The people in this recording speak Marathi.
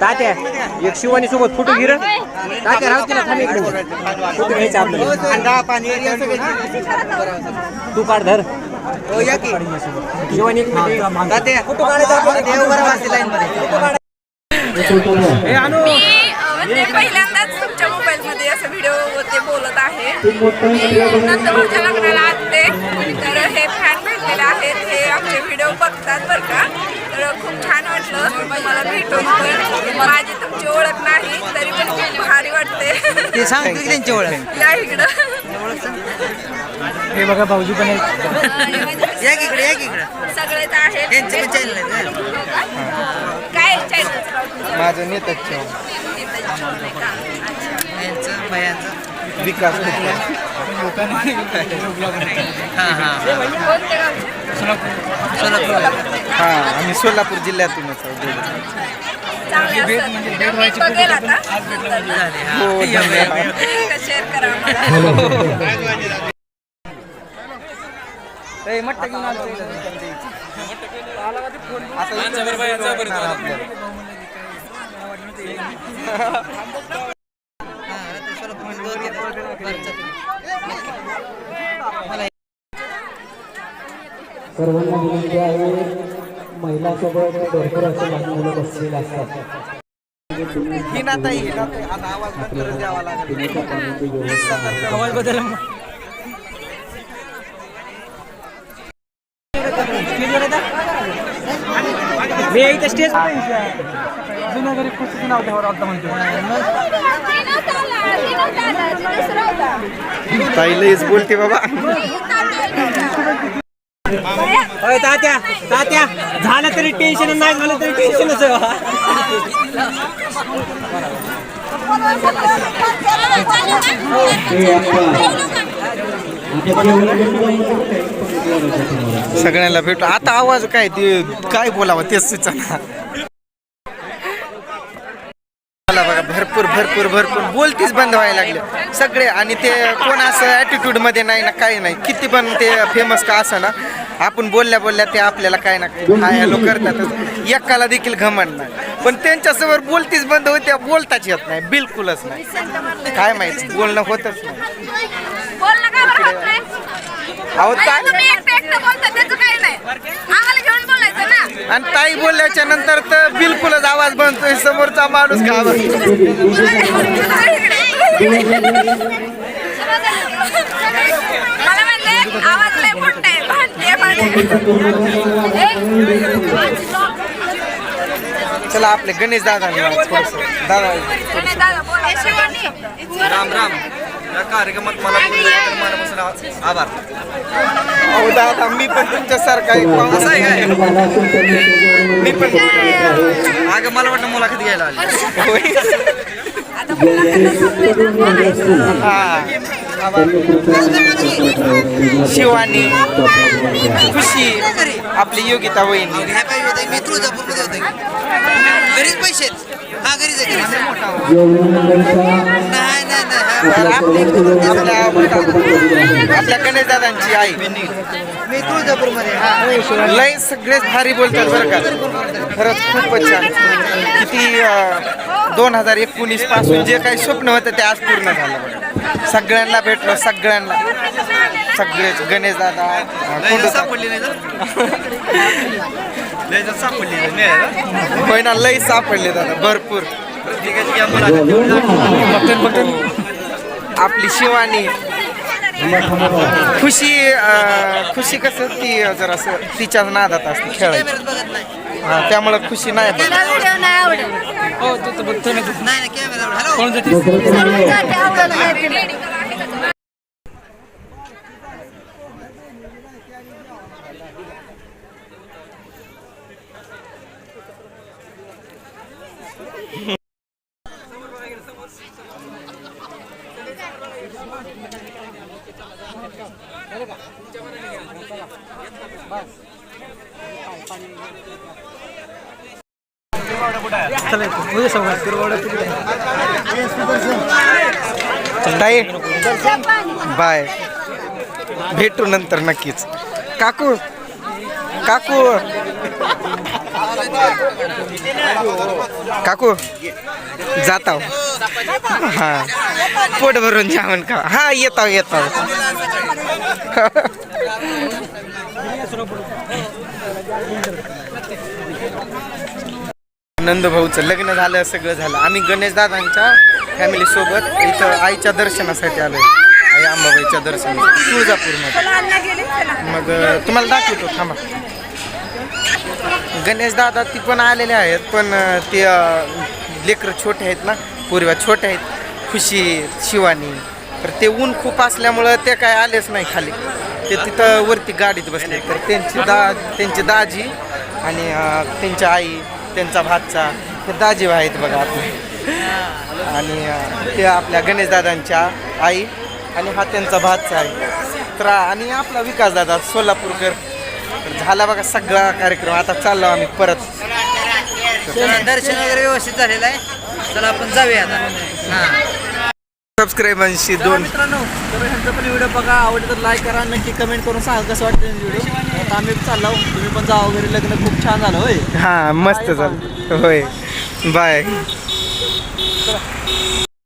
तात्या एक शिवानी सोबत फोटो घे रे. तात्या राहते ना थांब इकडे फोटो घ्यायचा आपल्याला. तू काढ धर. शिवानी एक मिनिट. फोटो काढायचा म्हणजे पहिल्यांदाच तुमच्या मोबाईल मध्ये असं व्हिडिओ ते बोलत आहे. मी नंदभाऊच्या लग्नाला तर हे फॅन भेटलेले आहेत. हे आमचे व्हिडिओ बघतात बरं का. तर खूप छान वाटलं. मला भेटून पण. माझी तुमची ओळख नाही तरी पण खूप भारी वाटते. ते सांग तू त्यांची ओळख? या इकडं. हे बघा भाऊजी पण आहेत. या इकडे या आहेत. त्यांचं पण? काय चॅनल माझं नेतच यांचं भयांचं. विकास हां हां? सोलापूर हा आम्ही सोलापूर जिल्ह्यातूनच. झाले हो धन्यवाद शेअर करा आम्हाला सर्वांना विनंती आहे महिलांसोबत भरपूर असे लहान मुलं बसलेले असतात ही ही आवाज बंद करून द्यावा लागेल पिण्याच्या पाण्याची व्यवस्था मी इथे स्टेज ताई लईच बोलते बाबा अरे तात्या तात्या झालं तरी टेन्शन नाही झालं तरी टेन्शनच सगळ्यांना भेटू. आता आवाज काय ते काय बोलावं तेच सुचना. मला बघा भरपूर भरपूर भरपूर. बोलतीच बंद व्हायला लागले. सगळे आणि ते कोण असं ॲटिट्यूडमध्ये नाही ना काही नाही. किती पण ते फेमस का असं ना आपण बोलल्या बोलल्या ते आपल्याला काय ना हॅलो करतातच. एकाला देखील घमंड नाही. पण त्यांच्यासमोर बोलतीच बंद होत्या बोलताच येत नाही बिलकुलच नाही. काय माहिती बोलणं होतच नाही. होत? अहो ना. आणि ताई बोलल्याच्या नंतर तर बिलकुलच आवाज बनतोय समोरचा माणूस घाबरतो मला म्हणले आवाज लय मोठा आहे भांडते चला आपले गणेश दादा दादा दादा बोला. शिवानी राम राम. या कार्यक्रमात मला मनापासून आभार. अहो दादा मी पण तुमच्यासारखा एक असं आहे काय? मी पण अगं मला वाटतं मुलाखत घ्यायला आली. हा. शिवानी खुशी आपली योगिता वहिनी. ह्या होते मी तुळजापूरमध्ये होते. घरीच पैसे. हा घरीच आहे नाही नाही नाही आपल्या गणेश दादांची आई. मी तुळजापूरमध्ये हा. लय सगळेच भारी बोलतात बरं का. खरंच खूपच छान. किती दोन हजार एकोणीसपासून जे काही स्वप्न होतं ते आज पूर्ण झालं बघा. सगळ्यांना भेटलो सगळ्यांना. सगळेच गणेश दादा सापडली तर जर. ना लय सापडले दादा भरपूर. आपली शिवानी. खुशी खुशी कसं ती जरासं तिच्याच नादात असते खेळायची. बघत हा, त्यामुळं खुशी नाही बघत. त्याला व्हिडिओ नाही आवडत नाही नाही कॅमेरा हॅलो जाते आवडत नाही तिला. ताई बाय. भेटू नंतर नक्कीच. काकू काकू. काकू जाताव. हा. पोट भरून जेवण का? हा येताव येताव. नंद भाऊचं लग्न झालं सगळं झालं. आम्ही गणेश दादांच्या फॅमिली सोबत इथं आईच्या दर्शनासाठी आलोय. आई अंबाबाईच्या दर्शनासाठी तुळजापूरमध्ये. मग तुम्हाला दाखवतो थांबा. गणेश दादा ती पण आलेले आहेत पण ते लेकरं छोटे आहेत ना पूर्वा छोटे आहेत खुशी शिवानी. तर ते ऊन खूप असल्यामुळं ते काय आलेच नाही खाली. ते तिथं वरती गाडीत बसले तर त्यांची दा त्यांची दाजी आणि त्यांची आई त्यांचा भातचा ते दाजी आहेत बघा आपले आणि ते आपल्या गणेशदादांच्या आई आणि हा त्यांचा भातचा आहे. तर आणि आपला विकासदादा सोलापूरकर. तर झाला बघा सगळा कार्यक्रम. आता चाललो आम्ही परत. दर्शन वगैरे व्यवस्थित झालेलं आहे. चला आपण जाऊया आता. सबस्क्राईबांशी दोन. मित्रांनो तर ह्यांचा पण व्हिडिओ बघा. आवडलं तर लाईक करा नक्की कमेंट करून सांगा कसं वाटतं व्हिडिओ. आता आम्ही चाललो. तुम्ही पण जा वगैरे. लग्न खूप छान झालं होय. हां मस्त झालं. होय. बाय.